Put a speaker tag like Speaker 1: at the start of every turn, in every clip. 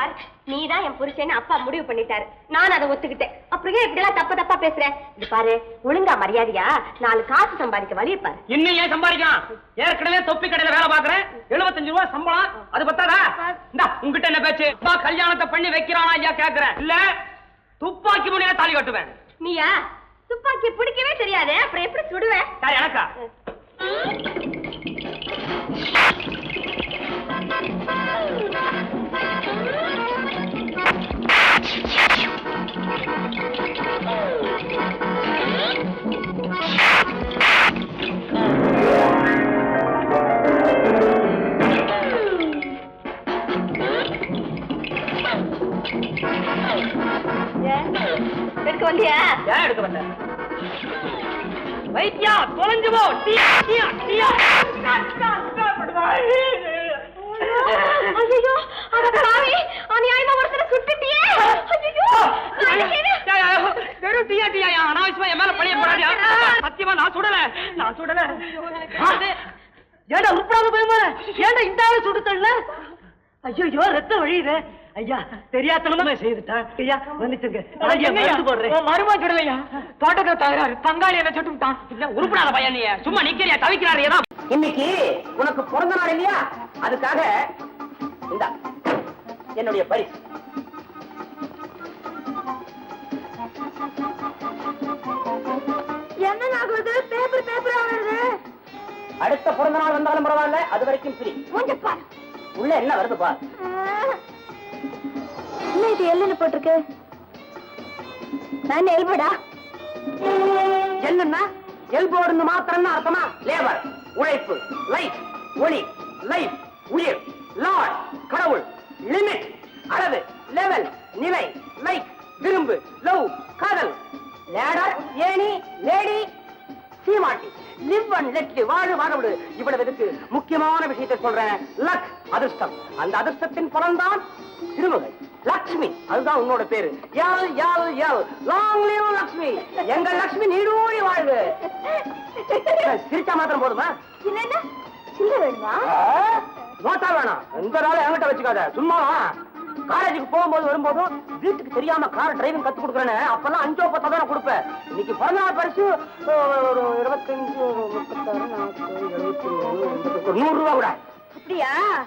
Speaker 1: பாரு. நீதான் என் புருஷன்னு அப்பா முடிவு பண்ணிட்டாரு. நான் அதை ஒத்துக்கிட்டேன். அப்புறம் ஏன் இப்படி எல்லாம் தப்பா தப்பா பேசுறேன் இது பாரு ஒழுங்கா மரியாதையா நாலு காசு சம்பாதிக்க வழிய பாரு.
Speaker 2: இன்னும் ஏன் சம்பாதிக்கலாம்? ஏற்கனவே தொப்பி கடையில வேலை பாக்குறேன் 75 ரூபாய் சம்பளம். அது பத்தாதா? இந்தா உங்ககிட்ட என்ன பேச்சு? அப்பா கல்யாணத்தை பண்ணி வைக்கிறானா ஐயா கேக்குறேன். இல்ல துப்பாக்கி முனையில தாலி கட்டுவேன்.
Speaker 1: நீயா? துப்பாக்கி பிடிக்கவே தெரியாது. அப்புறம் எப்படி சுடுவேன்
Speaker 2: எனக்கா?
Speaker 1: எடுக்க வந்தியா
Speaker 2: ஏன் எடுக்க வந்த வைத்தியா தொலைஞ்சு போ டீயா டீயா டீயா
Speaker 1: ஐயோ அட பாவி அநியாயமா ஒருத்தரை சுட்டுட்டியே ஐயோ
Speaker 2: வெறும் டீயா டீயா அனாவசியமா என் மேல பழைய போடாடியா சத்தியமா நான் சுடல நான் சுடல
Speaker 3: ஏண்டா உருப்படாத பயமா ஏண்டா இந்த ஆளு சுட்டு தள்ள ஐயோ ரத்தம் வழியுது ஐயா தெரியாதனமா செய்துட்டான் ஐயா வந்துச்சுங்க.
Speaker 2: மருமா கிடலையா தோட்டத்தை தகராறு பங்காளி என்ன சுட்டுட்டான் இல்ல உருப்படாத பையன் நீ. சும்மா நிக்கிறியா தவிக்கிறாரு ஏதோ.
Speaker 3: இன்னைக்கு உனக்கு பிறந்த நாள் இல்லையா? அதுக்காக இந்த என்னுடைய பரிசு
Speaker 1: என்ன ஆகுது பேப்பர் பேப்பர் ஆகுது
Speaker 3: அடுத்த பிறந்த நாள் வந்தாலும் பரவாயில்ல அது வரைக்கும் ஃப்ரீ. உள்ள என்ன வருது பார்.
Speaker 1: என்ன இது எல்லுன்னு போட்டிருக்கு? நான் எல்படா
Speaker 3: என்னன்னா எல்போர்டு மாத்திரம் அர்த்தமா? லேபர் உழைப்பு லைஃப் ஒளி லைஃப் உயிர் லார்ட் கடவுள் லிமிட் அளவு லெவல் நிலை லைக் விரும்பு லவ் காதல். லேடர் ஏணி lady Seematti live and let வாழு வாழவிடு. இவ்வளவு இதுக்கு முக்கியமான விஷயத்தை சொல்றேன். லக் அதிர்ஷ்டம். அந்த அதிர்ஷ்டத்தின் பலன்தான் திருமகள். லக்ஷ்மி. அதுதான் உன்னோட பேரு. யால் யால் யால் லாங் லிவ் லக்ஷ்மி. எங்க லக்ஷ்மி நீடூழி வாழ்வு. சிரிச்சா மாத்திரம் போதுமா?
Speaker 1: சில்ல வேணுமா?
Speaker 3: நோட்டா வேணாம். எந்த நாளும் என்கிட்ட வச்சுக்காத. சும்மா காலேஜுக்கு போகும்போது வரும்போதும் வீட்டுக்கு தெரியாம கார் டிரைவிங் கத்து கொடுக்குறேன்னு அப்பெல்லாம் அஞ்சோ பத்தோ தான் கொடுப்பேன் இன்னைக்கு பிறந்த நாள் பரிசு ஒரு இருபத்தஞ்சு முப்பத்தாறு நாற்பது எழுபத்தி ஒரு நூறு ரூபா கூட.
Speaker 1: அப்படியா?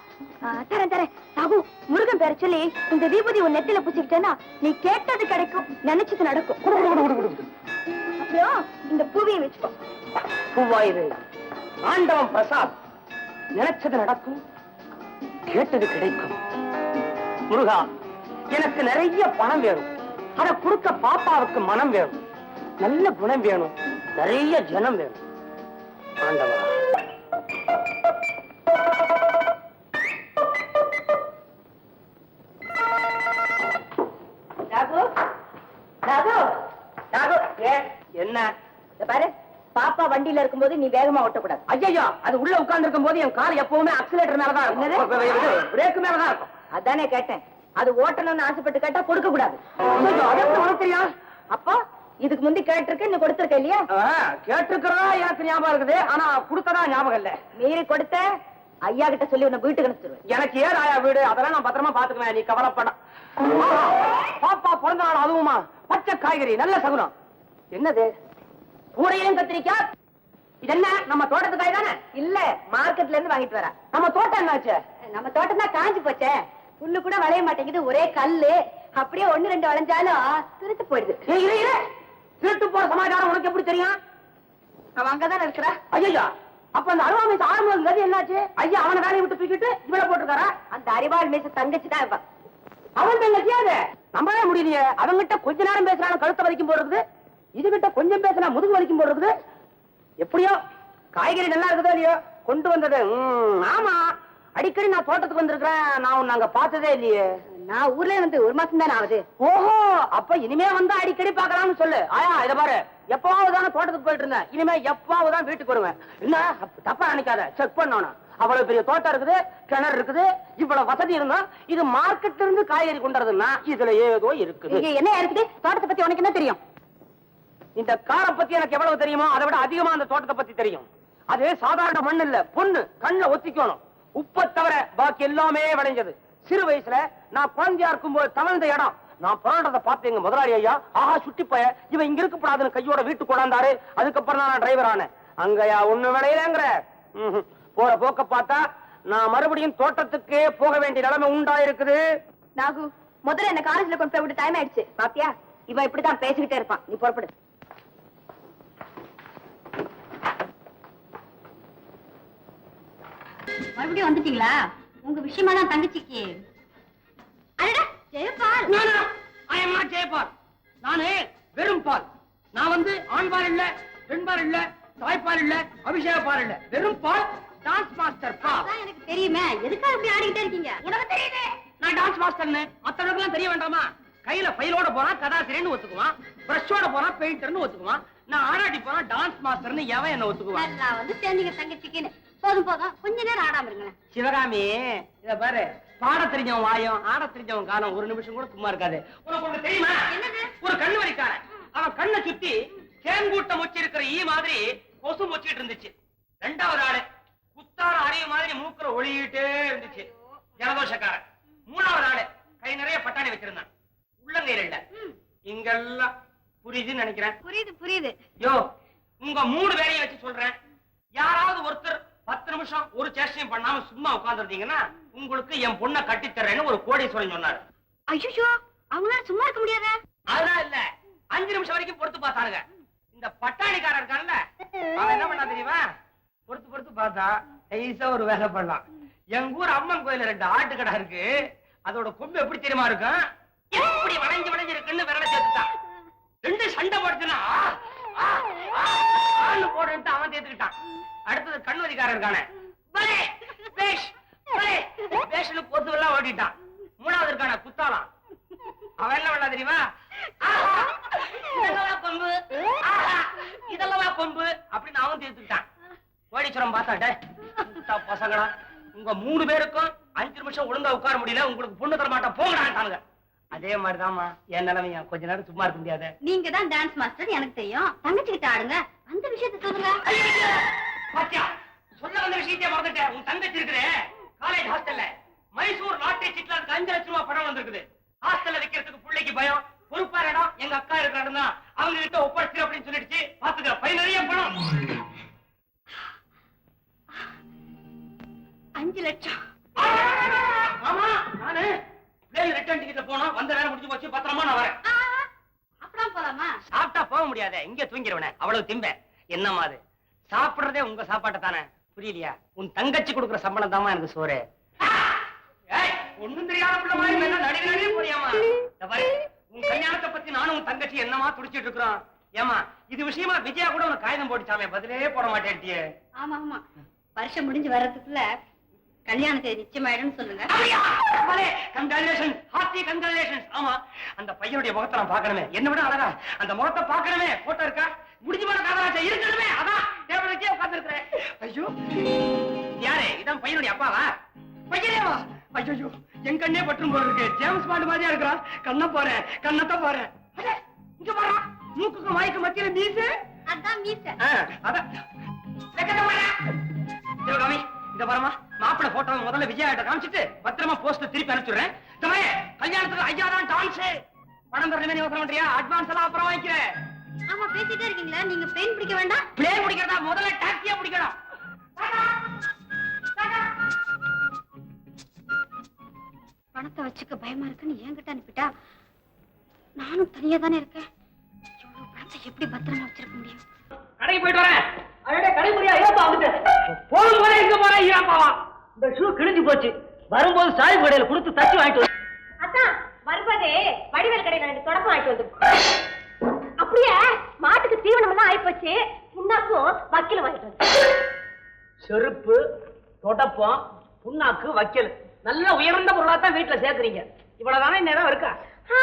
Speaker 1: தரேன் தரேன். சாகு முருகன் பேரை சொல்லி இந்த தீபதி உன் நெத்தில பூச்சிக்கிட்டேன்னா நீ கேட்டது கிடைக்கும். நினைச்சது நடக்கும். அப்புறம் இந்த பூவையும் வச்சுக்கோ.
Speaker 3: பூவாயிரு ஆண்டவன் பிரசாத். நினைச்சது நடக்கும் கேட்டது கிடைக்கும். முருகா எனக்கு நிறைய பணம் வேணும். அத கொடுக்க பாப்பாவுக்கு மனம் வேணும். நல்ல குணம் வேணும். நிறைய ஜனம் வேணும். ஆண்டவா
Speaker 1: வண்டியில இருக்கும்போது நீ வேகமா ஓட்டக்கூடாது.
Speaker 3: ஐயோ அது உள்ள உட்கார்ந்து இருக்கும் போது என் கால் எப்பவுமே அக்சிலேட்டர் மேலதான் இருக்கும். பிரேக் மேலதான் இருக்கும்.
Speaker 1: அதானே கேட்டேன். அது ஓட்டணும்னு ஆசைப்பட்டு கேட்டா கொடுக்க கூடாது அப்போ இதுக்கு முந்தி கேட்டிருக்க நீ கொடுத்திருக்க இல்லையா?
Speaker 3: கேட்டிருக்கிறதா எனக்கு ஞாபகம் இருக்குது. ஆனா கொடுத்ததா ஞாபகம் இல்ல.
Speaker 1: மீறி கொடுத்த ஐயா கிட்ட சொல்லி உன்னை வீட்டுக்கு அனுப்பிச்சிருவேன்.
Speaker 3: எனக்கு ஏன் ஆயா வீடு? அதெல்லாம் நான் பத்திரமா பாத்துக்குவேன் நீ கவலைப்பட. பாப்பா பிறந்த நாள் அதுவுமா? பச்சை காய்கறி நல்ல சகுனம். என்னது? கூடையும் கத்திரிக்காய் இது என்ன நம்ம தோட்டத்து காய் தானே?
Speaker 1: இல்ல மார்க்கெட்ல இருந்து வாங்கிட்டு வரா
Speaker 3: நம்ம தோட்டம் என்னாச்சு?
Speaker 1: நம்ம தோட்டம் தான் காஞ்சு போச்சே. புல்லு கூட வளைய மாட்டேங்குது ஒரே கல்லு. அப்படியே ஒண்ணு ரெண்டு வளைஞ்சாலும் திருத்து போயிடுது.
Speaker 3: திருட்டு போற சமாச்சாரம் உனக்கு எப்படி தெரியும்?
Speaker 1: அவன் அங்கதானே இருக்கிறா?
Speaker 3: ஐயா அப்ப அந்த அருவாமை ஆரம்பம் கதி என்னாச்சு? ஐயா அவனை வேலையை விட்டு தூக்கிட்டு இவளை போட்டுருக்காரா?
Speaker 1: அந்த அறிவாள் மேச தங்கச்சி தான் இருப்பான்
Speaker 3: அவன் தங்கச்சியாது நம்பவே முடியலையே. அவங்கிட்ட கொஞ்ச நேரம் பேசுறாலும் கழுத்தை வலிக்கும் போடுறது? இதுகிட்ட கொஞ்சம் பேசினா முதுகு வலிக்கும் போடுறது? எப்படியோ காய்கறி நல்லா இருக்குதோ இல்லையோ கொண்டு வந்தது. ஆமா. அடிக்கடி நான் தோட்டத்துக்கு வந்திருக்கிறேன். நான் உன்னை அங்க பார்த்ததே இல்லையே.
Speaker 1: நான் ஊர்லயே வந்து ஒரு மாசம் தானே ஆகுது.
Speaker 3: ஓஹோ அப்ப இனிமே வந்தா அடிக்கடி பார்க்கலாம்னு சொல்லு. ஆயா இத பாரு. எப்பவாவது தானே தோட்டத்துக்கு போயிட்டு இருந்தேன். இனிமே எப்பவாவது தான் வீட்டுக்கு வருவேன். என்ன? தப்பா நினைக்காத. செக் பண்ணணும் அவ்வளவு பெரிய தோட்டம் இருக்குது கிணறு இருக்குது இவ்வளவு வசதி இருந்தா இது மார்க்கெட்ல இருந்து காய்கறி கொண்டுறதுன்னா இதுல ஏதோ இருக்குது.
Speaker 1: இங்க என்ன இருக்குது? தோட்டத்தை பத்தி உனக்கு என்ன தெரியும்?
Speaker 3: இந்த காரை பத்தி எனக்கு எவ்வளவு தெரியுமோ அதை விட அதிகமா அந்த தோட்டத்தை பத்தி தெரியும். அது சாதாரண மண் இல்ல பொண்ணு கண்ணுல ஒத்திக்கணும். உப்பை தவிர பாக்கி எல்லாமே விளைஞ்சது.
Speaker 4: சிறு வயசுல நான் குழந்தையா இருக்கும்போது தவழ்ந்த இடம். நான் புரண்டதை பார்த்து எங்க முதலாளி ஐயா ஆஹா சுட்டி போய இவன் இங்க இருக்கக்கூடாதுன்னு கையோட வீட்டுக்கு கொண்டாந்தாரு. அதுக்கப்புறம் தான் நான் டிரைவர் ஆனேன். அங்கயா ஒண்ணு விளையலங்கிற. ம்ஹும். போற போக்க பார்த்தா நான் மறுபடியும் தோட்டத்துக்கே போக வேண்டிய நிலைமை உண்டா இருக்குது
Speaker 5: நாகு முதல்ல என்ன காலேஜ்ல கொண்டு போய் விட்டு டைம் ஆயிடுச்சு. பாத்தியா? இவன் இப்படிதான் பேசிக்கிட்டே இருப்பான். நீ புறப்படு. மறுபடியும் வந்துட்டீங்களா? உங்க விஷயமா தான் தங்கச்சிக்கு. அடடா ஜெயபால்.
Speaker 3: ஜெயபால் நானு வெறும் பால். நான் வந்து ஆண்பால் இல்ல பெண்பால் இல்ல தாய்ப்பால் இல்ல அபிஷேக பால் இல்ல. வெறும் பால் டான்ஸ் மாஸ்டர் பால்
Speaker 5: அதான் எனக்கு தெரியுமே. எதுக்காக இப்படி ஆடிக்கிட்டே இருக்கீங்க?
Speaker 3: உனக்கு தெரியுது. நான் டான்ஸ் மாஸ்டர்னு மத்தவங்களுக்குலாம் தெரிய வேண்டாமா? கையில ஃபைலோட போனா கதாசிரியர்னு ஒத்துக்குவான். பிரஷோட போனா பெயிண்டர்னு ஒத்துக்குவான். நான் ஆடாடி போனா டான்ஸ் மாஸ்டர்னு எவன் என்ன ஒத்துக்குவான்?
Speaker 5: நல்லா வந்து சேர்ந்தீங்க தங்கச்சிக்குன்னு. போதும் போதும். கொஞ்ச நேரம் ஆடாம இருங்களேன்.
Speaker 3: சிவகாமி இத பாரு. பாட தெரிஞ்சவன் வாயம் ஆட தெரிஞ்சவன் காலம் ஒரு நிமிஷம் கூட சும்மா இருக்காது. உனக்கு ஒண்ணு தெரியுமா? ஒரு கண்ணு வரிக்காரன் அவன் கண்ணை சுத்தி தேன்கூட்டம் வச்சிருக்கிற ஈ மாதிரி கொசு மொச்சிட்டு இருந்துச்சு. ரெண்டாவது ஆளு குத்தார அறிவு மாதிரி மூக்குல ஒளியிட்டே இருந்துச்சு. ஜலதோஷக்காரன். மூணாவது ஆளு கை நிறைய பட்டாணி வச்சிருந்தான். உள்ளங்கையில இல்ல. இங்கெல்லாம் புரியுதுன்னு நினைக்கிறேன்.
Speaker 5: புரியுது புரியுது.
Speaker 3: யோ உங்க மூணு பேரையும் வச்சு சொல்றேன். யாராவது ஒருத்தர் பத்து நிமிஷம் ஒரு சேஷ்டையும் பண்ணாம சும்மா உட்கார்ந்துருந்தீங்கன்னா உங்களுக்கு என் பொண்ணை கட்டித்தர்றேன்னு ஒரு கோடீஸ்வரன் சொன்னாரு.
Speaker 5: ஐயோ அவங்களால சும்மா இருக்க முடியாத.
Speaker 3: அதெல்லாம் இல்ல. அஞ்சு நிமிஷம் வரைக்கும் பொறுத்து பார்த்தானுங்க. இந்த பட்டாணிக்காரன் இருக்கான்ல அவன் என்ன பண்ணா தெரியுமா? பொறுத்து பொறுத்து பார்த்தா ஈஸா ஒரு வேலை பண்ணலாம் எங்க ஊர் அம்மன் கோயில்ல ரெண்டு ஆட்டுக்கடை இருக்கு. அதோட கொம்பு எப்படி தெரியுமா இருக்கும்? எப்படி வளைஞ்சு வளைஞ்சு இருக்குன்னு விரல சேர்த்துட்டான். ரெண்டு சண்டை போடுச்சுன்னா போடுன்ட்டு அவன் தேத்துக்கிட்டான் அடுத்தது கண்ணுவதிக்காரன் இருக்கானே பலே, பேஷ், பலே, பேஷ்னு பொத்துவெல்லாம் ஓட்டிட்டான். மூணாவது இருக்கானே குத்தாலாம் அவன் என்ன பண்ணா தெரியுமா? இதெல்லாம் கொம்பு. இதெல்லாம் கொம்பு. அப்படின்னு அவன் தீர்த்துக்கிட்டான் கோடீஸ்வரம் பார்த்தாட்ட பசங்களா உங்க மூணு பேருக்கும் அஞ்சு நிமிஷம் ஒழுங்கா உட்கார முடியல. உங்களுக்கு பொண்ணு தர மாட்டா போங்கடான்ட்டானுங்க. அதே மாதிரிதாம்மா. என் நிலைமையா? கொஞ்ச நேரம் சும்மா இருக்க முடியாது.
Speaker 5: நீங்க தான் டான்ஸ் மாஸ்டர் எனக்கு தெரியும். தங்கச்சி ஆடுங்க. அந்த விஷயத்த சொல்லுங்க.
Speaker 3: பாத்தியா சொல்ல வந்த விஷயத்தையே மறந்துட்டேன். உன் தங்கச்சி இருக்குதே காலேஜ் ஹாஸ்டல்ல மைசூர் லாட்டரி சீட்ல அதுக்கு அஞ்சு லட்சம் ரூபாய் பணம் வந்திருக்குது. ஹாஸ்டல்ல வைக்கிறதுக்கு பிள்ளைக்கு பயம். பொறுப்பான இடம் எங்க அக்கா இருக்கிற இடம் தான் அவங்க கிட்ட ஒப்படைச்சு அப்படின்னு சொல்லிடுச்சு. பாத்துக்க பை நிறைய பணம்.
Speaker 5: அஞ்சு லட்சம்.
Speaker 3: ஆமா நானு. பிளேன் ரிட்டர்ன் டிக்கெட்ல போனா வந்த வேலை முடிஞ்சு போச்சு பத்திரமா நான் வரேன். சாப்பிட்டா போக முடியாதே. இங்க தூங்கிடுவனே அவ்வளவு திம்ப. என்னம்மா அது? சாப்பிடுறதே உங்க சாப்பாட்டை தானே புரியலையா? உன் தங்கச்சி கொடுக்குற சம்பளம் தாமா எனக்கு சோறு. ஏய், ஒண்ணும் தெரியாத பிள்ளை மாதிரி மெல்ல நடி நடி போறியாமா இந்த பாரு, உன் கல்யாணத்தை பத்தி நானும் உன் தங்கச்சி என்னமா துடிச்சிட்டு இருக்கிறோம்? ஏமா இது விஷயமா விஜயா கூட உனக்கு காகிதம் போட்டுச்சாமே பதிலே போட மாட்டேன்ட்டியே.
Speaker 5: ஆமா ஆமா. வருஷம் முடிஞ்சு வர்றதுக்குள்ள கல்யாண தேதி நிச்சயமாயிடும்னு சொல்லுங்க.
Speaker 3: கங்க்ராச்சுலேஷன் ஹாப்பி கங்க்ராச்சுலேஷன் ஆமா அந்த பையனுடைய முகத்தை நான் பார்க்கணுமே. என்ன விட அழகா அந்த முகத்தை பார்க்கணுமே. போட்டோ இருக்கா? முடிஞ்சு போன காதலாச்சா இருக்கணுமே அதான் டேபிளுக்கே உட்கார்ந்துருக்கிறேன். ஐயோ யாரு இதான் பையனுடைய அப்பாவா? பையனேவா ஐயோ என் கண்ணே பற்றும் போல இருக்கு. ஜேம்ஸ் பாண்ட் மாதிரியா இருக்கிறான். கண்ண போறேன் கண்ணத்தை போறேன் இங்க போறா மூக்குக்கு வாய்க்கு மத்தியில மீசு.
Speaker 5: அதான் மீச.
Speaker 3: அதான். சிவகாமி இந்த பாருமா மாப்பிளை போட்டோ முதல்ல விஜயாட்ட காமிச்சிட்டு பத்திரமா போஸ்ட் திருப்பி அனுப்பிச்சுடுறேன். தமே கல்யாணத்துக்கு ஐயா தான் டான்ஸ் பணம் தரணுமே நீ பண்றியா? அட்வான்ஸ் எல்லாம் அப்புறம் வாங்கிக்கிறேன்.
Speaker 5: ஆமா பேசிட்டே இருக்கீங்களா? நீங்க பெயின் பிடிக்க வேண்டாம்.
Speaker 3: பிளேன் பிடிக்கிறதா? முதல்ல டாக்ஸியா பிடிக்கணும்.
Speaker 5: பணத்தை வச்சுக்க பயமா இருக்குன்னு என்கிட்ட அனுப்பிட்டா நானும் தனியா தானே இருக்கேன். இவ்வளவு பணத்தை எப்படி பத்திரமா வச்சிருக்க முடியும்?
Speaker 3: கடைக்கு போயிட்டு வரேன். அடடே கடைக்குரியா ஏப்பா வந்துட்டு. போகும் போதே எங்க போறேன் ஈராப்பாவா இந்த ஷூ கிழிஞ்சு போச்சு. வரும்போது சாய் கடையில கொடுத்து தச்சு வாங்கிட்டு
Speaker 5: அதான் வருவதே வடிவேல் கடையில ரெண்டு தொடக்கம் ஆயிட்டு வந்து அப்படியே? மாட்டுக்கு தீவனம் எல்லாம் ஆயிப்போச்சு. புண்ணாக்கும் வக்கீல வாங்கிட்டு
Speaker 3: செருப்பு தொடப்பம் புண்ணாக்கு வைக்கல். நல்ல உயர்ந்த பொருளா தான் வீட்டுல சேர்க்கறீங்க. இவ்வளவுதானே நேரம் இருக்கா?
Speaker 5: ஆ,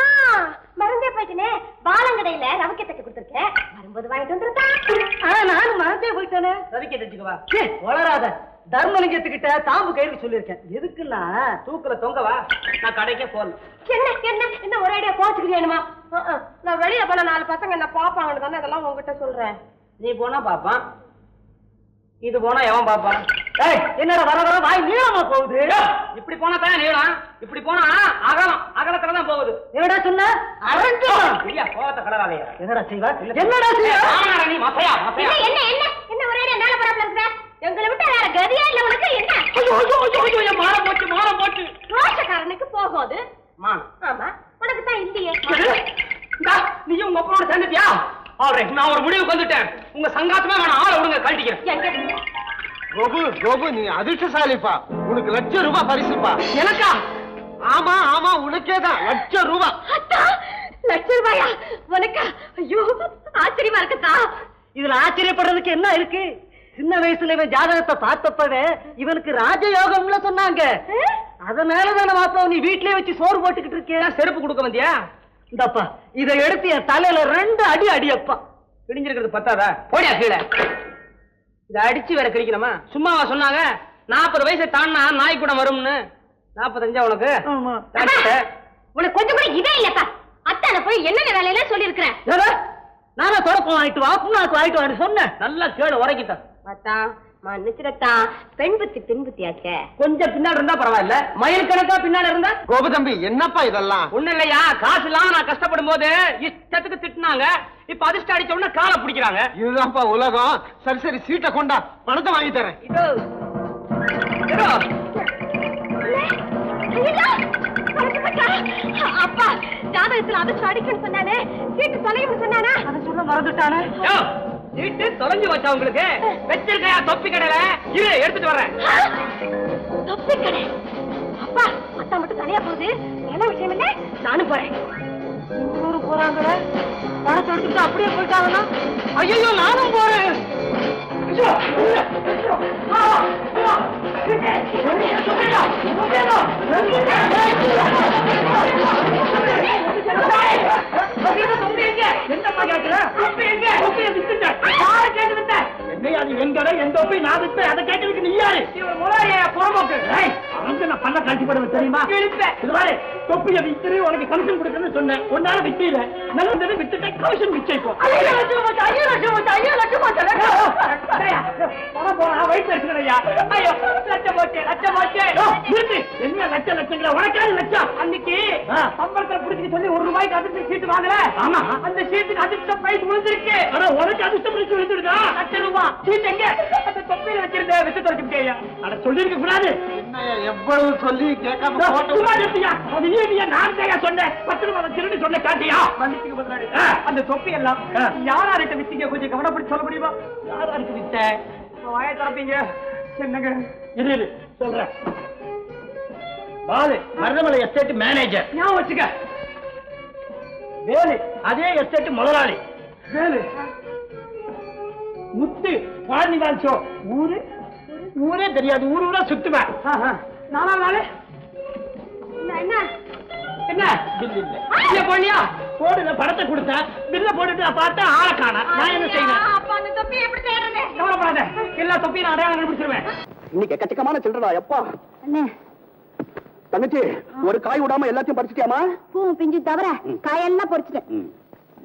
Speaker 5: மறந்தே போயிட்டனே. பாலங்கடையில ரவிக்க தைக்க கொடுத்துருக்கேன். வரும்போது வாங்கிட்டு வந்துருக்கேன்
Speaker 3: நானும் மறந்தே போயிட்டேனே. ரவிக்க தச்சுக்கவா? வளராத. தர்மலிங்கத்துக்கிட்ட தாம்பு கயிறு சொல்லியிருக்கேன். எதுக்குன்னா தூக்குல தொங்கவா நான் கடைக்கே போல
Speaker 5: என்ன என்ன என்ன ஒரே அடியா கோச்சுக்கிறேனுமா நான் வெளியில போன நாலு பசங்க என்ன பாப்பாங்கன்னு தானே இதெல்லாம் உங்ககிட்ட சொல்றேன்.
Speaker 3: நீ போனா பாப்பான் இது போனா எவன் பாப்பான்
Speaker 4: என்னடா வர வர வாய் நீளமா போகுது?
Speaker 3: இப்படி போனா தான் நீளம். இப்படி போனா அகலம். அகலத்துல தான் போகுது.
Speaker 4: என்னடா சொன்ன? அரஞ்சு
Speaker 3: இல்லையா கோவத்தை கலராதையா
Speaker 4: என்னடா செய்வ? என்னடா செய்வ?
Speaker 3: ஆமாடா நீ மசையா மசையா.
Speaker 5: என்ன என்ன என்ன? என்ன ஒரே மேல பராப்ல இருக்க எங்களை விட்டு வேற கதியா இல்ல உனக்கு? என்ன?
Speaker 3: ஐயோ ஐயோ ஐயோ ஐயோ மானம் போச்சு மானம் போச்சு.
Speaker 5: ரோஷக்காரனுக்கு போகாது. ஆமா உனக்கு தான் இல்லையே
Speaker 3: நீயும் உங்க அப்பனோட சேர்ந்துட்டியா? ஆல்ரைட் நான் ஒரு முடிவுக்கு வந்துட்டேன். உங்க சங்காத்தமே வேணாம். ஆளை விடுங்க கழட்டிக்கிறேன்.
Speaker 6: கோபு கோபு நீ அதிர்ஷ்டசாலிப்பா. உனக்கு லட்சம் ரூபாய் பரிசுப்பா.
Speaker 3: எனக்கா?
Speaker 6: ஆமா ஆமா உனக்கே தான். லட்சம் ரூபாய்
Speaker 5: அத்தா லட்ச ரூபாயா? உனக்கா? ஐயோ ஆச்சரியமா இருக்குதா?
Speaker 4: இதுல ஆச்சரியப்படுறதுக்கு என்ன இருக்கு? சின்ன வயசுல இவன் ஜாதகத்தை பார்த்தப்பவே இவனுக்கு ராஜயோகம்ல சொன்னாங்க. அதனாலதான் மாப்பா நீ வீட்லயே வச்சு சோறு போட்டுக்கிட்டு இருக்கியா?
Speaker 3: செருப்பு கொடுக்க வந்தியா?
Speaker 4: இந்தப்பா இதை எடுத்து என் தலையில ரெண்டு அடி அடியப்பா.
Speaker 3: கிழிஞ்சிருக்கிறது பத்தாதா? போடியா கீழே. இதை அடிச்சு வேற கிழிக்கணுமா? சும்மாவா சொன்னாங்க? நாற்பது வயசை தாண்டினா நாய் கூட வரும்னு. நாற்பத்தஞ்சா உனக்கு.
Speaker 5: உனக்கு கொஞ்சம் கூட இதே இல்லப்பா. அத்தான போய் என்னென்ன வேலையில சொல்லிருக்கிறேன்
Speaker 4: ஏடா, நானா தொடக்கம் வாங்கிட்டு வா புண்ணாக்கு வாங்கிட்டு வான்னு சொன்னேன்.
Speaker 3: நல்லா கேளு உரைக்கிட்டேன்.
Speaker 5: அத்தா மன்னிச்சிடத்தா பெண் புத்தி பின் புத்தியாச்சே
Speaker 3: கொஞ்சம் பின்னாடி இருந்தா பரவாயில்ல. மயில் கணக்கா பின்னாடி இருந்தா?
Speaker 6: கோபு தம்பி என்னப்பா இதெல்லாம்?
Speaker 3: ஒண்ணு இல்லையா? காசு இல்லாம நான் கஷ்டப்படும் போது இஷ்டத்துக்கு திட்டுனாங்க. இப்ப அதிர்ஷ்டம் அடிச்ச உடனே காலை பிடிக்கிறாங்க.
Speaker 6: இதுதான்ப்பா உலகம். சரி சரி சீட்டை கொண்டா. பணத்தை வாங்கி தரேன்.
Speaker 3: இதோ.
Speaker 5: அப்பா ஜாதகத்துல அதிர்ஷ்டம் அடிக்கணும்னு சொன்னானே சீட்டு தொலையும் சொன்னானா?
Speaker 4: அதை சொல்ல மறந்துட்டானே?
Speaker 3: யோ, சீட்டு தொலைஞ்சு வச்சா உங்களுக்கு? வச்சிருக்கையா தொப்பி கடையில? இரு எடுத்துட்டு வர்றேன்.
Speaker 5: தொப்பி கடை? அப்பா அத்தா மட்டும் தனியா போகுது. என்ன விஷயம் இல்ல நானும் போறேன்.
Speaker 4: ஊரு போறாங்களே பணத்தை எடுத்துட்டு அப்படியே போயிட்டாங்கன்னா? ஐயோ நானும் போறேன்.
Speaker 3: என்னையா அது எங்கட எந்த ஒப்பை நான் விட்டேன் அதை கேட்கறதுக்கு நீ யாரு? முதலாளியா புறம்போக்கு. நான் பண்ண காட்சி படுவேன் தெரியுமா இது மாதிரி தொப்பியை வித்து உனக்கு கமிஷன் கொடுக்கணும்னு சொன்னேன். ஒன்னால விக்கல. நல்லது வித்துட்டேன். கமிஷன் போனா வயிற்று எடுத்துக்கணையா ஐயோ லட்சம் போச்சு லட்சம் போச்சு. நிறுத்து. என்ன லட்சம் லட்சங்களா? உனக்கான லட்சம்? அன்னைக்கு சம்பளத்துல புடிச்சு சொல்லி ஒரு ரூபாய்க்கு அதிர்ஷ்ட சீட்டு வாங்கல? ஆமா. அந்த சீட்டுக்கு அதிர்ஷ்ட பிரைஸ் விழுந்திருக்கு. ஆனா உனக்கு அதிர்ஷ்ட பிரைஸ் விழுந்துருக்கா லட்சம் ரூபாய். சீட் எங்க? அந்த தொப்பியில வச்சிருந்த வித்து தொலைச்சுட்டேயா அட சொல்லிருக்க கூடாது.
Speaker 6: என்னய்யா, எவ்வளவு சொல்லி கேட்காம
Speaker 3: நான் சொன்னேன் பத்து ரூபாய் திருடி சொன்ன காட்டியா? மன்னிச்சுக்க முதலாளி. அந்த தொப்பி எல்லாம் யாரார்கிட்ட வித்தீங்க கொஞ்சம் கவனப்படி சொல்ல முடியுமா? யாராருக்கு வித்த? வாய திறப்பீங்க. என்னங்க? இரு இரு சொல்றேன். பாலு மருதமலை எஸ்டேட் மேனேஜர் ஞாபகம் வச்சுக்க. வேலு அதே எஸ்டேட் முதலாளி. வேலு. முத்து பழனிவால் ஷோ ஊரு? ஊரே தெரியாது ஊர் ஊரா சுத்துவேன். நாலா நாளு
Speaker 5: என்ன
Speaker 3: என்ன? பில் இல்ல. இல்ல போனியா போடுல படத்தை கொடுத்தேன். பில்ல போட்டுட்டு நான் பார்த்தா ஆளை காணா நான் என்ன செய்வேன்?
Speaker 5: அப்பா அந்த தொப்பி எப்படி தேடுறது?
Speaker 3: கவலைப்படாத. எல்லா தொப்பியும் நான் அடையாளம் கண்டுபிடிச்சிருவேன்.
Speaker 7: இன்னைக்கு எக்கச்சக்கமான சில்லறா எப்பா? தங்கச்சி ஒரு காய் விடாம எல்லாத்தையும் பறிச்சிட்டியாமா
Speaker 8: பூவும் பிஞ்சு தவிர காயெல்லாம் பொறிச்சிட்டேன்.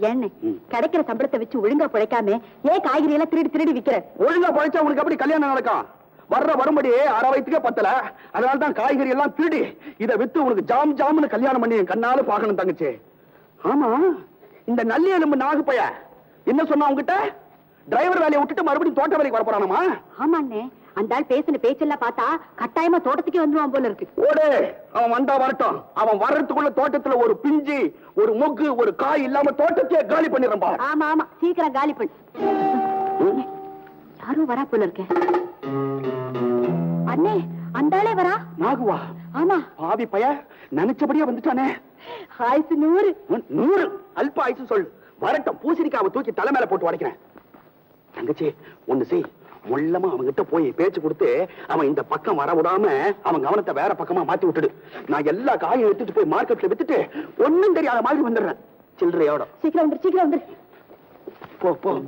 Speaker 8: என்ன கிடைக்கிற சம்பளத்தை வச்சு ஒழுங்கா பிழைக்காம ஏன் காய்கறி எல்லாம் திருடி திருடி விக்கிற?
Speaker 7: ஒழுங்கா பழைச்சா உனக்கு எப்படி கல்யாணம் நடக்கும்? வர்ற வரும்படி அரை வயிற்றுக்கே பத்தல. அதனால தான் காய்கறி எல்லாம் திருடி இத வித்து உனக்கு ஜாம் ஜாம்னு கல்யாணம் பண்ணி கண்ணால பாக்கணும் தங்கச்சி. ஆமா இந்த நல்லி எலும்பு நாகு பைய என்ன சொன்னா உங்ககிட்ட டிரைவர் வேலையை விட்டுட்டு மறுபடியும் தோட்ட வேலைக்கு வர போறானாமா?
Speaker 8: ஆமாண்ணே அந்த ஆள் பேசின பேச்செல்லாம் பார்த்தா கட்டாயமா தோட்டத்துக்கே வந்துருவான் போல இருக்கு.
Speaker 7: ஓடு அவன் வந்தா வரட்டும். அவன் வர்றதுக்குள்ள தோட்டத்துல ஒரு பிஞ்சு ஒரு மொக்கு ஒரு காய் இல்லாம தோட்டத்தையே காலி பண்ணிடுறா
Speaker 8: ஆமா ஆமா. சீக்கிரம் காலி பண்ணு. யாரும் வரா போல இருக்க. அண்ணே அந்த ஆளே வரா.
Speaker 7: நாகுவா.
Speaker 8: ஆமா.
Speaker 7: பாவி பைய நினைச்சபடியே வந்துட்டானே.
Speaker 8: ஆயுசு நூறு.
Speaker 7: நூறு. அல்ப ஆயுசு சொல். வரட்டும் பூசணிக்காவை தூக்கி தலை மேல போட்டு உடைக்கிறேன். தங்கச்சி ஒண்ணு செய். முள்ளமா அவன்கிட்ட போய் பேச்சு கொடுத்து அவன் இந்த பக்கம் வர விடாம அவன் கவனத்தை வேற பக்கமா மாத்தி விட்டுடு. நான் எல்லா காயும் எடுத்துட்டு போய் மார்க்கெட்ல வித்துட்டு ஒண்ணும் தெரியாத மாதிரி வந்துடுறேன். சில்லறையோட.
Speaker 8: சீக்கிரம் வந்துரு சீக்கிரம் வந்துரு.
Speaker 7: போ போ.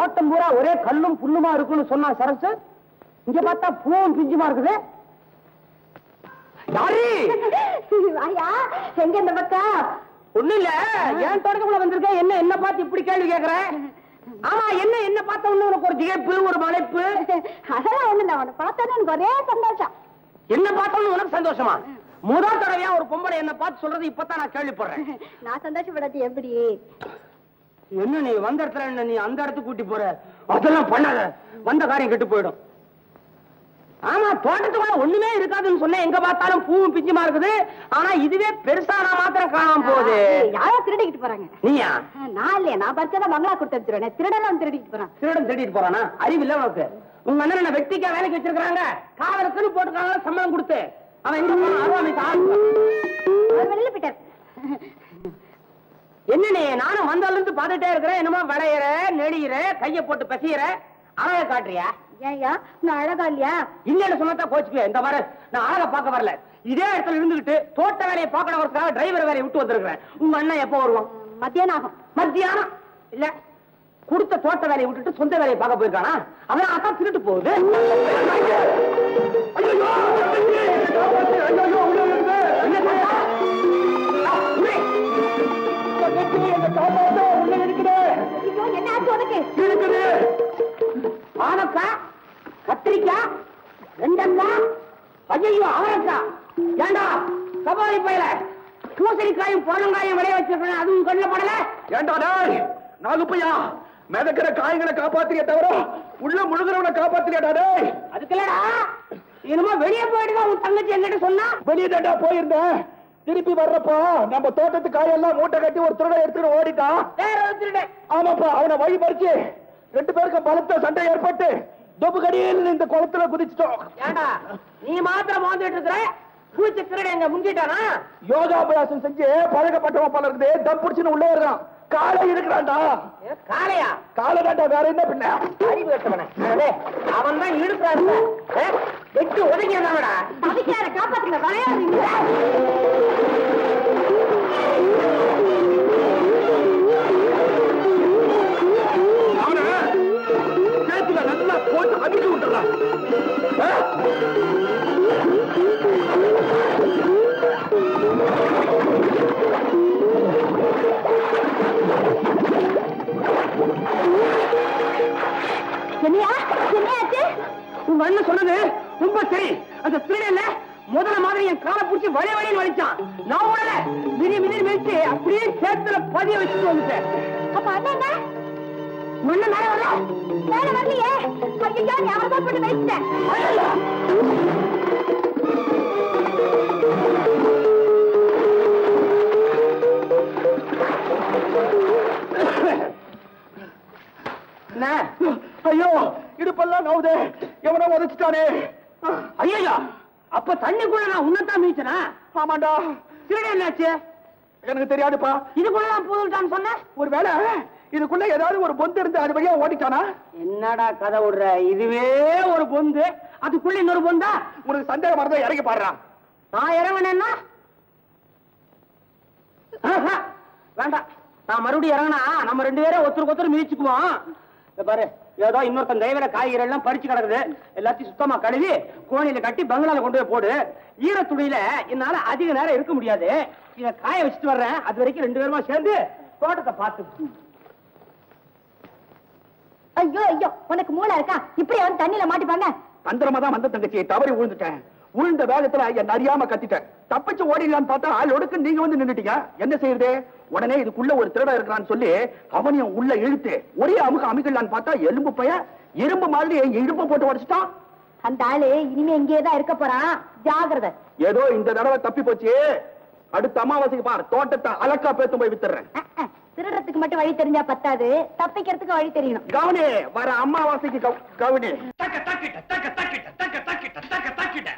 Speaker 4: தோட்டம் பூரா ஒரே கல்லும் புல்லுமா இருக்குன்னு சொன்னா சரசு? இங்க பார்த்தா பூவும் பிஞ்சுமா இருக்குது.
Speaker 7: யாரு?
Speaker 8: எங்க இந்த பக்கம்?
Speaker 4: ஒண்ணு இல்ல. ஏன் தோட்டத்துக்குள்ள வந்திருக்க? என்ன என்ன பார்த்து இப்படி கேள்வி கேக்குற?
Speaker 3: ஆமா என்ன என்ன பார்த்த உனக்கு ஒரு திகைப்பு ஒரு மலைப்பு?
Speaker 8: அதெல்லாம் ஒண்ணு இல்ல எனக்கு ஒரே சந்தோஷம்.
Speaker 3: என்ன பார்த்தோன்னு உனக்கு சந்தோஷமா? முதல் தடவையா ஒரு பொம்பளை என்ன பார்த்து சொல்றது இப்பதான் நான் கேள்விப்படுறேன்.
Speaker 8: நான் சந்தோஷப்படாது எப்படி?
Speaker 3: என்ன நீ வந்த இடத்துல என்ன நீ அந்த இடத்துக்கு கூட்டி போற? அதெல்லாம் பண்ணாத. வந்த காரியம் கெட்டு போயிடும். ஆமா தோட்டத்துக்குள்ள ஒண்ணுமே இருக்காதுன்னு சொன்னேன். எங்க பார்த்தாலும் பூவும் பிஞ்சுமா இருக்குது. ஆனா இதுவே பெருசா நான் மாத்திரம் காணாம போகுது.
Speaker 8: யாரோ திருடிக்கிட்டு போறாங்க?
Speaker 3: நீயா?
Speaker 8: நான் இல்லையா. நான் பறிச்சதான் பங்களா கொடுத்து வச்சிருவேன் திருடலாம் திருடிக்கிட்டு போறான்.
Speaker 3: திருடன் திருடிட்டு போறானா? அறிவு இல்ல உனக்கு. உங்க அண்ணன் என்ன வெட்டிக்கா வேலைக்கு வச்சிருக்காங்க காவலுக்குன்னு போட்டுருக்காங்க சம்பளம் கொடுத்து அவன் எங்க போனான் அருவாமை
Speaker 8: வெளியில போயிட்டார்.
Speaker 3: என்ன நீ நானும் வந்தால இருந்து பாத்துட்டே இருக்கிறேன். என்னமோ விளையிற நெளியிற கைய போட்டு பசியிற. அழக காட்டுறியா?
Speaker 8: ஏன்யா நான் அழகா இல்லையா?
Speaker 3: இல்லன்னு சொன்னா கோச்சுக்குவேன் இந்த மாதிரி நான் அழக பார்க்க வரல. இதே இடத்துல இருந்துகிட்டு தோட்ட வேலையை பார்க்கணுங்கிறதுக்காக டிரைவர் வேலையை விட்டு வந்திருக்கிறேன். உங்க அண்ணன் எப்போ வருவான்?
Speaker 8: மத்தியானம் ஆகும்.
Speaker 3: மத்தியானம்? இல்ல கொடுத்த தோட்ட வேலையை விட்டுட்டு சொந்த வேலையை பார்க்க போயிருக்கானா? அவன் அதான் திருட்டு போகுது. பூசணிக்காயும் புடலங்காயும் விளைய வச்சிருக்கேன் அதுவும் கண்ணில் படல?
Speaker 7: ஏண்டா டேய் நாகுப்பையா மிதக்கிற காய்களை காப்பாத்திரியே தவிர உள்ள முழுகிறவனை காப்பாத்திரியாடா டேய்.
Speaker 3: அதுக்கு இல்லடா என்னமோ வெளியே போயிட்டு உன் தங்கச்சி என்கிட்ட சொன்னா?
Speaker 7: வெளியே தாண்டா போயிருந்தேன். திருப்பி வர்றப்போ நம்ம தோட்டத்து காயெல்லாம் மூட்டை கட்டி ஒரு திருட எடுத்துட்டு ஓடிட்டான் ஆமாப்பா அவனை வழி பறிச்சு ரெண்டு பேருக்கும் பலத்த சண்டை ஏற்பட்டு தொப்பு கடியில் இந்த குளத்துல குதிச்சிட்டோம்.
Speaker 3: நீ மாத்திரம் மோந்துட்டு இருக்கிற? பூச்சி திருட எங்க முங்கிட்டானா?
Speaker 7: யோகாபியாசம் செஞ்சு பழக்கப்பட்டவன் பல இருக்குது தம் புடிச்சுன்னு உள்ளே இருக்கான் காலை இருக்கிறான்டா
Speaker 3: ஏ, காளையா
Speaker 7: காலை தாண்டா வேற என்ன பின்ன?
Speaker 3: அறிவு கட்டவன. அவன் தான் இழுக்கிறான் வெட்டு ஒதுங்கிடா
Speaker 8: தவிக்கார காப்பாத்துங்க
Speaker 7: சேத்துல நல்லா போட்டு அடிச்சு விட்டுறான்.
Speaker 8: என்னையா? என்னையாச்சு?
Speaker 3: உங்க அண்ணன் சொன்னது ரொம்ப சரி. அந்த திருடல முதல்ல மாதிரி என் காலை பிடிச்சி வழி வழின்னு வலிச்சான். நான் உடல மிதி மிதி மிதிச்சு அப்படியே சேத்துல பதிய வச்சுட்டு வந்துட்டேன்.
Speaker 8: அப்ப அண்ணா
Speaker 3: முன்ன மேல வரல?
Speaker 8: மேல வரலையே. போட்டு வச்சிட்டேன்.
Speaker 3: என்ன?
Speaker 7: ஐயோ இடுப்பெல்லாம் நவுதே. எவனோ உதச்சிட்டானே.
Speaker 3: ஐயா அப்ப தண்ணிக்குள்ள நான் உன்னதான் மீச்சனா
Speaker 7: ஆமாண்டா.
Speaker 3: திருட என்னாச்சு?
Speaker 7: எனக்கு தெரியாதுப்பா.
Speaker 3: இதுக்குள்ளதான் பூதுட்டான்னு சொன்ன
Speaker 7: ஒருவேளை இதுக்குள்ள ஏதாவது ஒரு பொந்து இருந்து அது வழியா ஓடிட்டானா
Speaker 3: என்னடா கதை விடுற? இதுவே ஒரு பொந்து. அதுக்குள்ள இன்னொரு பொந்தா?
Speaker 7: உனக்கு சந்தேகம் வரதா இறங்கி பாடுறான்
Speaker 3: நான் இறங்கினேன்னா? வேண்டாம். நான் மறுபடியும் இறங்கினா நம்ம ரெண்டு பேரும் ஒருத்தருக்கு ஒருத்தர் மிதிச்சுக்குவோம். இத பாரு ஏதோ இன்னொருத்தன் தயவுல காய்கறி எல்லாம் பறிச்சு கிடக்குது. எல்லாத்தையும் சுத்தமா கழுவி கோணியில கட்டி பங்களால கொண்டு போய் போடு. ஈரத்துணியில என்னால அதிக நேரம் இருக்க முடியாது. இத காய வச்சுட்டு வர்றேன். அது வரைக்கும் ரெண்டு பேருமா சேர்ந்து தோட்டத்தை பார்த்து
Speaker 8: ஐயோ ஐயோ உனக்கு மூளை இருக்கா? இப்படி அவன் தண்ணியில மாட்டிப்பாங்க.
Speaker 7: தந்திரமா தான் வந்த தங்கச்சி தவறி விழுந்துட்டேன் விழுந்த வேகத்துல என்ன அறியாம கத்திட்டேன். தப்பிச்சு ஓடிடலான்னு பார்த்தா ஆள் ஒடுக்கு நீங்க வந்து நின்னுட்டீங்க. என்ன செய்யுது? உடனே இதுக்குள்ள ஒரு திருடன் இருக்கிறான்னு சொல்லி அவனையும் உள்ள இழுத்து ஒரே அமுக அமைக்கலான்னு பார்த்தா எலும்பு பைய இரும்பு மாதிரி இடுப்பை போட்டு உடைச்சிட்டான்.
Speaker 8: அந்த ஆளு இனிமே இங்கேயே தான் இருக்க போறான். ஜாகிரதை.
Speaker 7: ஏதோ இந்த தடவை தப்பி போச்சு. அடுத்த அமாவாசைக்கு பார் தோட்டத்தை அலக்கா பேத்து போய் வித்துறேன்.
Speaker 8: திருடுறதுக்கு மட்டும் வழி தெரிஞ்சா பத்தாது. தப்பிக்கிறதுக்கு வழி தெரியணும்.
Speaker 7: கவனி வர அமாவாசைக்கு கவ- கவனி.
Speaker 9: தக்க தக்கிட்ட தக்க தக்கிட்ட தக்க தக்கிட்ட தக்க தக்கிட்ட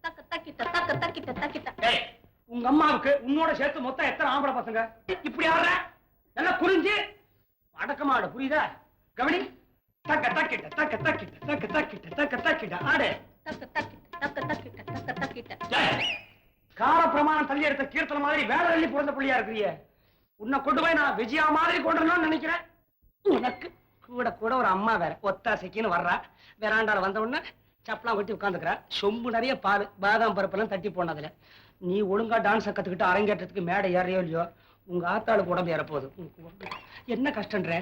Speaker 10: தக்க தக்கிட்ட தக்க தக்கிட்ட தக்கிட்ட.
Speaker 9: உங்க அம்மாவுக்கு உன்னோட சேர்த்து மொத்தம் எத்தனை ஆம்பளை பசங்க? இப்படி ஆடுற? நல்லா குறிஞ்சு? அடக்கமா ஆடு புரியுதா? கவனி? தக்க தக்கிட்ட தக்க தக்கிட்ட தக்க தக்கிட்ட தக்க தக்கிட்ட. ஆடு.
Speaker 10: தக்க தக்கிட்ட தக்க தக்கிட்ட தக்க தக்கிட்ட.
Speaker 9: கால பிரமாணம் தள்ளி எடுத்த கீர்த்தன மாதிரி வேலை அள்ளி பிறந்த புள்ளியா இருக்கிறிய. உன்னை கொண்டு போய் நான் விஜயா மாதிரி கொண்டுறணும்னு நினைக்கிறேன். உனக்கு கூட கூட ஒரு அம்மா வேற. ஒத்தாசைக்குன்னு வர்றா. வேறாண்டால வந்த உடனே சப்பலாம் கொட்டி உட்காந்துக்கிறா சொம்பு நிறைய பால் பாதாம் பருப்பெல்லாம் தட்டி போனதுல. நீ ஒழுங்கா டான்ஸை கத்துக்கிட்டு அரங்கேற்றத்துக்கு மேடை ஏறியோ இல்லையோ
Speaker 3: உங்க ஆத்தாளுக்கு உடம்பு ஏறப்போகுது என்ன கஷ்டன்ற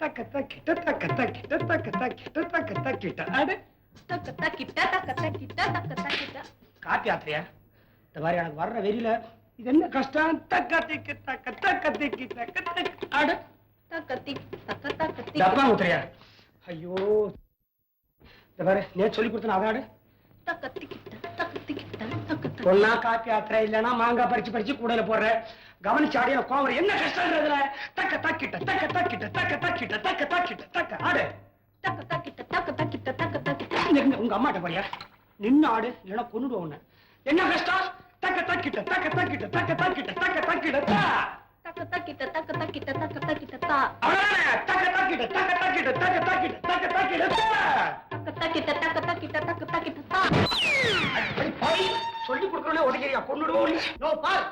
Speaker 3: தக்க தக்கிட்ட தக்க தக்கிட்ட தக்க தக்கிட்ட தக்க தக்கிட்ட அடு
Speaker 10: தக்க தக்கிட்ட தக்க தக்கிட்ட தக்க தக்கிட்ட
Speaker 3: காப்பி ஆத்திரியா இந்த மாதிரி எனக்கு வர்ற வெறியில இது என்ன கஷ்டம் தக்க திக்கு தக்க தக்க திக்கி தக்க தக்க அடு
Speaker 10: தக்க திக் தக்க தக்க திக்
Speaker 3: டப்பா ஊத்துறியா ஐயோ இந்த பாரு நேத்து சொல்லி கொடுத்தன அதாடு
Speaker 10: தக்க திக்கிட்ட தக்க திக்கிட்ட
Speaker 3: ஒன்னா காப்பி ஆத்திர இல்லனா மாங்காய் பறிச்சு பறிச்சு கூடையில போடுற கவனிச்சு ஆடிய கோவம் என்ன கஷ்டம்ன்றதுல தக்க தக்கிட்ட தக்க தக்கிட்ட தக்க தக்கிட்ட தக்க தக்கிட்ட தக்க ஆடு
Speaker 10: தக்க தக்கிட்ட தக்க தக்கிட்ட தக்க தக்கிட்ட
Speaker 3: உங்க அம்மாட்ட போறியா நின்னு ஆடு இல்லைன்னா கொன்னுடுவோம் உன்னை. என்ன கஷ்டம் தக்க தக்கிட்ட தக்க தக்கிட்ட தக்க தக்கிட்ட தக்க தக்கிட்ட.
Speaker 10: தக்க தக்கிட்ட தக்க தக்கிட்ட தக்க தக்கிட்ட தா?
Speaker 3: தக்க தக்கிட்ட தக்க தக்கிட்ட தக்க தக்கிட்ட தக்க தக்கிட்ட.
Speaker 10: தக்க தக்கிட்ட தக்க தக்கிட்ட தக்க தக்கிட்ட தா
Speaker 3: கொடுக்கறோனே உடைக்கிறியா கொன்னுடுவோம் நோ பார்.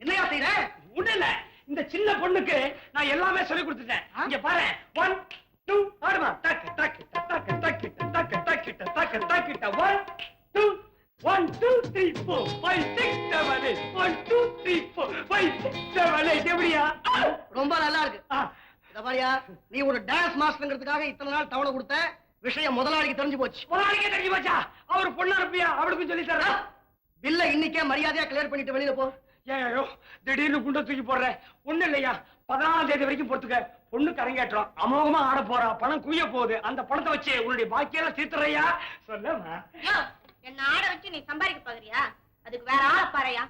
Speaker 3: என்னையா செய்யற இல்ல. இந்த சின்ன பொண்ணுக்கு நான் எல்லாமே சொல்லி கொடுத்துட்டேன். இங்க பாரு. ஒன் டூ ஆடுமா. டக்கு டக்கு டக்கு டக்கு டக்கு டக்கு டக்கு டக்கு one two one two three four five six seven eight one two three four five six seven eight எப்படியா?
Speaker 11: ரொம்ப நல்லா இருக்கு. இத பாரியா நீ ஒரு டான்ஸ் மாஸ்டர்ங்கிறதுக்காக இத்தனை நாள் தவணை கொடுத்த விஷயம் முதலாளிக்கு தெரிஞ்சு போச்சு.
Speaker 3: முதலாளிக்கே தெரிஞ்சு போச்சா? அவர் பொண்ணா இருப்பியா அவளுக்கும் சொல்லி தர்றா
Speaker 11: பில்ல இன்னைக்கே மரியாதையா கிளியர் பண்ணிட்டு வெளியில போ.
Speaker 3: ஏயோ திடீர்னு குண்ட தூக்கி போடுற. ஒண்ணு இல்லையா? பதினாலாம் தேதி வரைக்கும் பொறுத்துக்க. பொண்ணு கரங்கேற்றம். அமோகமா ஆட போறா. பணம் குய்ய போகுது. அந்த பணத்தை வச்சு உன்னுடைய பாக்கியெல்லாம் தீர்த்துறையா சொல்லமா
Speaker 10: என்ன ஆட வச்சு நீ சம்பாதிக்க பாக்குறியா? அதுக்கு வேற ஆள பாறையா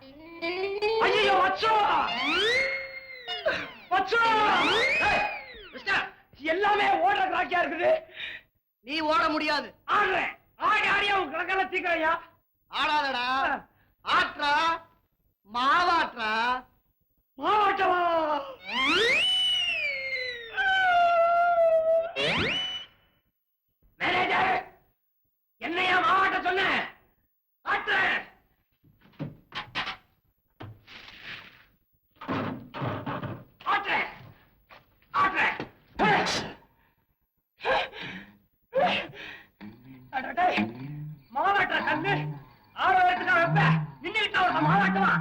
Speaker 3: ஐயோ ஏய், மிஸ்டர், எல்லாமே ஓடுற கிராக்கியா இருக்குது.
Speaker 11: நீ ஓட முடியாது.
Speaker 3: ஆடுறேன். ஆடி ஆடியா உன் கிழக்கெல்லாம் தீக்கிறையா
Speaker 11: ஆடாதடா. ஆற்றா. மாவாற்றா.
Speaker 3: மாவாட்டமா
Speaker 11: மாறாட்டமா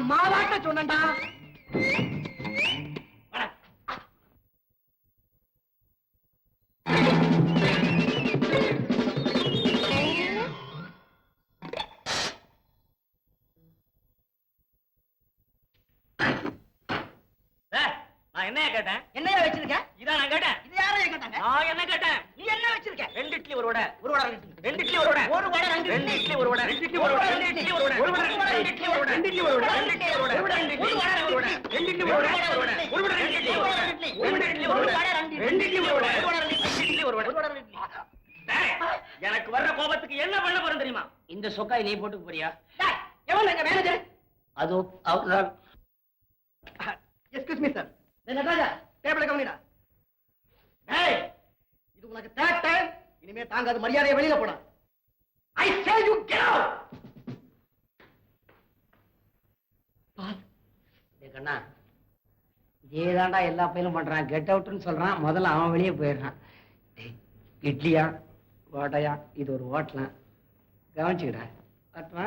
Speaker 11: మా దాకా
Speaker 3: చూడండి? எனக்கு வர்ற கோபத்துக்கு என்ன பண்ண போறேன் தெரியுமா? இந்த சொக்காய் நீ போட்டுக்க போறியா?
Speaker 11: எவன் எங்க மேனேஜர்?
Speaker 3: அது அவர்தான்.
Speaker 11: எஸ்கியூஸ் மீ சார் நடராஜா டேபிள கவனிடா. டேய் இது உனக்கு தேர்ட் டைம் இனிமே தாங்காது மரியாதையை வெளியில போடா. I say you get out
Speaker 3: கண்ணா. இதேதான்டா எல்லா பையனும் பண்றான். கெட் அவுட்னு சொல்றான். முதல்ல அவன் வெளியே போயிடுறான். இட்லியா ஓட்டையா இது ஒரு ஓட்டலாம் கவனிச்சுக்கிறேன் ஆத்மா